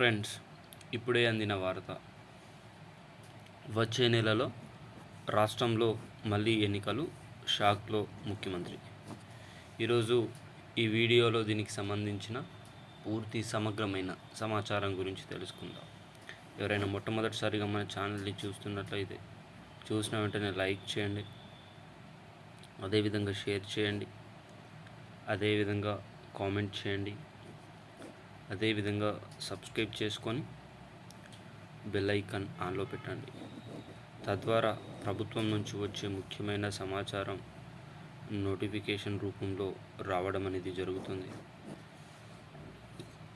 Friends ఇప్పుడే అందిన వార్త. వచ్చే నెలలో రాష్ట్రంలో మళ్ళీ ఎన్నికలు షాక్లో ముఖ్యమంత్రి. ఈరోజు ఈ వీడియోలో దీనికి సంబంధించిన పూర్తి సమగ్రమైన సమాచారం గురించి తెలుసుకుందాం. ఎవరైనా మొట్టమొదటిసారిగా మన ఛానల్ని చూస్తున్నట్లయితే చూసిన వెంటనే లైక్ చేయండి. అదేవిధంగా షేర్ చేయండి. అదేవిధంగా కామెంట్ చేయండి. అదేవిధంగా సబ్స్క్రైబ్ చేసుకొని బెల్ ఐకాన్ ఆన్లో పెట్టండి. తద్వారా ప్రభుత్వం నుంచి వచ్చే ముఖ్యమైన సమాచారం నోటిఫికేషన్ రూపంలో రావడం అనేది జరుగుతుంది.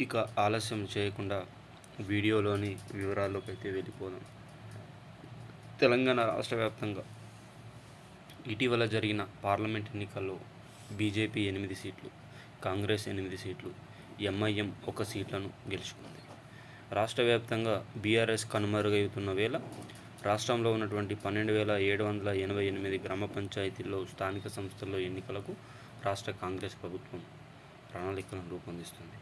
ఇక ఆలస్యం చేయకుండా వీడియోలోని వివరాల్లోకి అయితే వెళ్ళిపోదాం. తెలంగాణ రాష్ట్ర వ్యాప్తంగా ఇటీవల జరిగిన పార్లమెంట్ ఎన్నికల్లో బీజేపీ ఎనిమిది సీట్లు కాంగ్రెస్ ఎనిమిది సీట్లు ఎంఐఎం ఒక సీట్లను గెలుచుకుంది. రాష్ట్ర వ్యాప్తంగా బీఆర్ఎస్ కనుమరుగవుతున్న వేళ రాష్ట్రంలో ఉన్నటువంటి పన్నెండు వేల ఏడు వందల ఎనభై ఎనిమిది గ్రామ పంచాయతీల్లో స్థానిక సంస్థల్లో ఎన్నికలకు రాష్ట్ర కాంగ్రెస్ ప్రభుత్వం ప్రణాళికలను రూపొందిస్తుంది.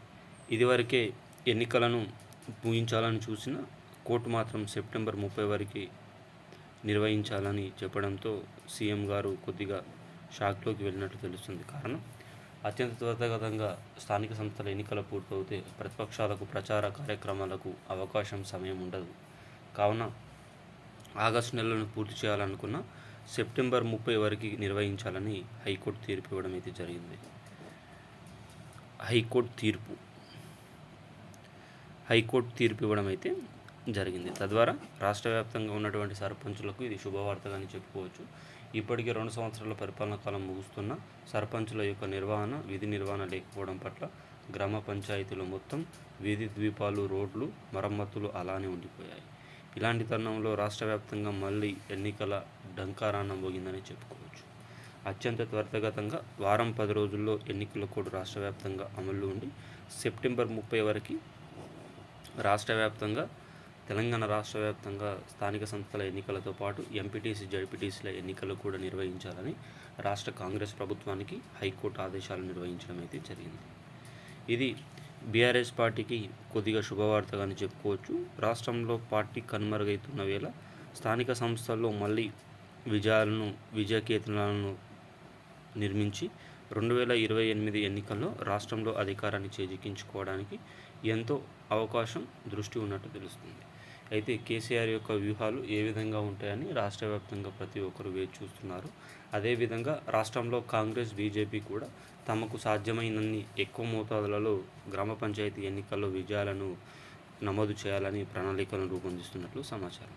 ఇదివరకే ఎన్నికలను ముగించాలని చూసిన కోర్టు మాత్రం సెప్టెంబర్ ముప్పై వరకు నిర్వహించాలని చెప్పడంతో సీఎం గారు కొద్దిగా షాక్లోకి వెళ్ళినట్లు తెలుస్తుంది. కారణం అత్యంత త్వరితగతంగా స్థానిక సంస్థల ఎన్నికలు పూర్తవుతే ప్రతిపక్షాలకు ప్రచార కార్యక్రమాలకు అవకాశం సమయం ఉండదు. కావున ఆగస్టు నెలను పూర్తి చేయాలనుకున్న సెప్టెంబర్ ముప్పై వరకు నిర్వహించాలని హైకోర్టు తీర్పు ఇవ్వడం అయితే జరిగింది. హైకోర్టు తీర్పు. హైకోర్టు తీర్పు ఇవ్వడం అయితే జరిగింది. తద్వారా రాష్ట్ర వ్యాప్తంగా ఉన్నటువంటి సర్పంచులకు ఇది శుభవార్తగా అని చెప్పుకోవచ్చు. ఇప్పటికే రెండు సంవత్సరాల పరిపాలన కాలం ముగుస్తున్న సర్పంచుల యొక్క నిర్వహణ విధి నిర్వహణ లేకపోవడం పట్ల గ్రామ పంచాయతీలు మొత్తం వీధి ద్వీపాలు రోడ్లు మరమ్మతులు అలానే ఉండిపోయాయి. ఇలాంటి తరుణంలో రాష్ట్ర వ్యాప్తంగా మళ్ళీ ఎన్నికల డంకారాన్నం పోగిందని చెప్పుకోవచ్చు. అత్యంత త్వరితగతంగా వారం పది రోజుల్లో ఎన్నికల కోడ్ రాష్ట్ర వ్యాప్తంగా అమల్లో ఉండి సెప్టెంబర్ ముప్పై వరకు రాష్ట్ర వ్యాప్తంగా తెలంగాణ రాష్ట్ర వ్యాప్తంగా స్థానిక సంస్థల ఎన్నికలతో పాటు ఎంపీటీసీ జడ్పీటీసీల ఎన్నికలు కూడా నిర్వహించాలని రాష్ట్ర కాంగ్రెస్ ప్రభుత్వానికి హైకోర్టు ఆదేశాలు నిర్వహించడం అయితే జరిగింది. ఇది బీఆర్ఎస్ పార్టీకి కొద్దిగా శుభవార్తగాని చెప్పుకోవచ్చు. రాష్ట్రంలో పార్టీ కనుమరుగైతున్న వేళ స్థానిక సంస్థల్లో మళ్ళీ విజయాలను విజయకేతనాలను నిర్మించి రెండు వేల ఇరవై ఎనిమిది ఎన్నికల్లో రాష్ట్రంలో అధికారాన్ని చేజిక్కించుకోవడానికి ఎంతో అవకాశం దృష్టి ఉన్నట్టు తెలుస్తుంది. అయితే కేసీఆర్ యొక్క వ్యూహాలు ఏ విధంగా ఉంటాయని రాష్ట్ర వ్యాప్తంగా ప్రతి ఒక్కరు వేచి చూస్తున్నారు. అదేవిధంగా రాష్ట్రంలో కాంగ్రెస్ బీజేపీ కూడా తమకు సాధ్యమైనన్ని ఎక్కువ మోతాదులలో గ్రామ పంచాయతీ ఎన్నికల్లో విజయాలను నమోదు చేయాలని ప్రణాళికలను రూపొందిస్తున్నట్లు సమాచారం.